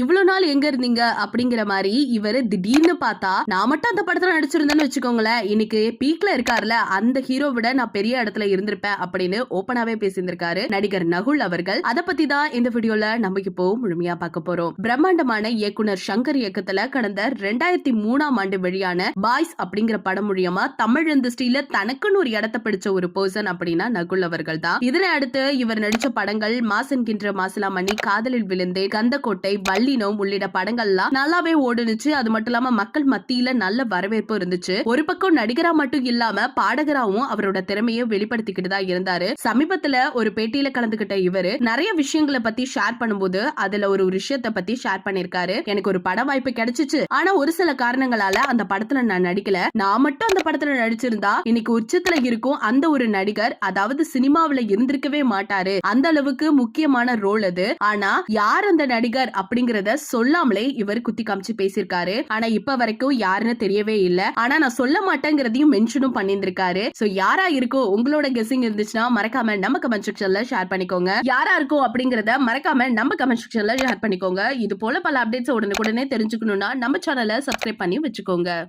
இவ்வளவு நாள் எங்க இருந்தீங்க அப்படிங்கிற மாதிரி இவரு திடீர்னு பார்த்தா நான் மட்டும் அந்த படத்துல நடிச்சிருந்தேன்னு வச்சுக்கோங்களேன். இன்னைக்கு பீக்ல இருக்காருல அந்த ஹீரோ விட நான் பெரிய இடத்துல இருந்திருப்பேன் அப்படின்னு ஓப்பனாவே பேசியிருந்திருக்காரு நடிகர் நகுல் அவர்கள். அத பத்தி தான் இந்த வீடியோல நம்ம இப்போ முழுமையா பார்க்க போறோம். பிரம்மாண்டமான இயக்குனர் சங்கர் இயக்கத்துல கடந்த ரெண்டாயிரத்தி மூணாம் ஆண்டு வெளியான பாய்ஸ் அப்படிங்கிற படம் மூலியமா தமிழ் இண்டஸ்ட்ரியில தனக்குன்னு ஒரு இடத்த பிடிச்ச ஒரு பர்சன் அப்படின்னா நகுல் அவர்கள் தான். இதனை அடுத்து இவர் நடிச்ச படங்கள் மாசன்கின்ற மாசலாமணி காதலில் விழுந்தே கந்தக்கோட்டை நல்லினம் உள்ளிட்ட படங்கள்லாம் நல்லாவே ஓடுனுச்சு. அது மட்டும் இல்லாம மக்கள் மத்தியில நல்ல வரவேற்பு இருந்துச்சு. ஒரு பக்கம் நடிகரா மட்டும் இல்லாம பாடகராவும் அவரோட திறமையை வெளிப்படுத்திக்கிட்டு தான் இருந்தாரு. சமீபத்துல ஒரு பேட்டியில கலந்துகிட்ட இவரு நிறைய விஷயங்களை பத்தி ஷேர் பண்ணும்போது அதுல ஒரு விஷயத்தை பத்தி ஷேர் பண்ணிருக்காரு எனக்கு ஒரு பட வாய்ப்பு கிடைச்சிச்சு. ஆனா ஒரு சில காரணங்களால அந்த படத்துல நான் நடிக்கல. நான் மட்டும் அந்த படத்துல நடிச்சிருந்தா இன்னைக்கு உச்சத்துல இருக்கும் அந்த ஒரு நடிகர் அதாவது சினிமாவுல இருந்திருக்கவே மாட்டாரு. அந்த அளவுக்கு முக்கியமான ரோல் அது. ஆனா யார் அந்த நடிகர் அப்படிங்கறத சொல்லாமலே இவர் குத்தி காமிச்சு பேசியிருக்காரு. ஆனா இப்ப வரைக்கும் யாருன்னு தெரியவே இல்ல. ஆனா நான் சொல்ல மாட்டேங்கிறதையும் மென்ஷனும் பண்ணியிருந்திருக்காரு. சோ யாரா இருக்கோ உங்களோட கெஸிங் இருந்துச்சுன்னா மறக்காம நம்ம கமெண்ட் செக்ஷன்ல ஷேர் பண்ணிக்கோங்க. யாரா இருக்கோ அப்படிங்கறத மறக்காம நம்ம கமெண்ட் செக்ஷன்ல ஷேர் பண்ணிக்கோங்க. இது போல பல அப்டேட்ஸ் உடனுக்குடனே தெரிஞ்சுக்கணும்னா நம்ம சேனலை சப்ஸ்கிரைப் பண்ணி வச்சுக்கோங்க.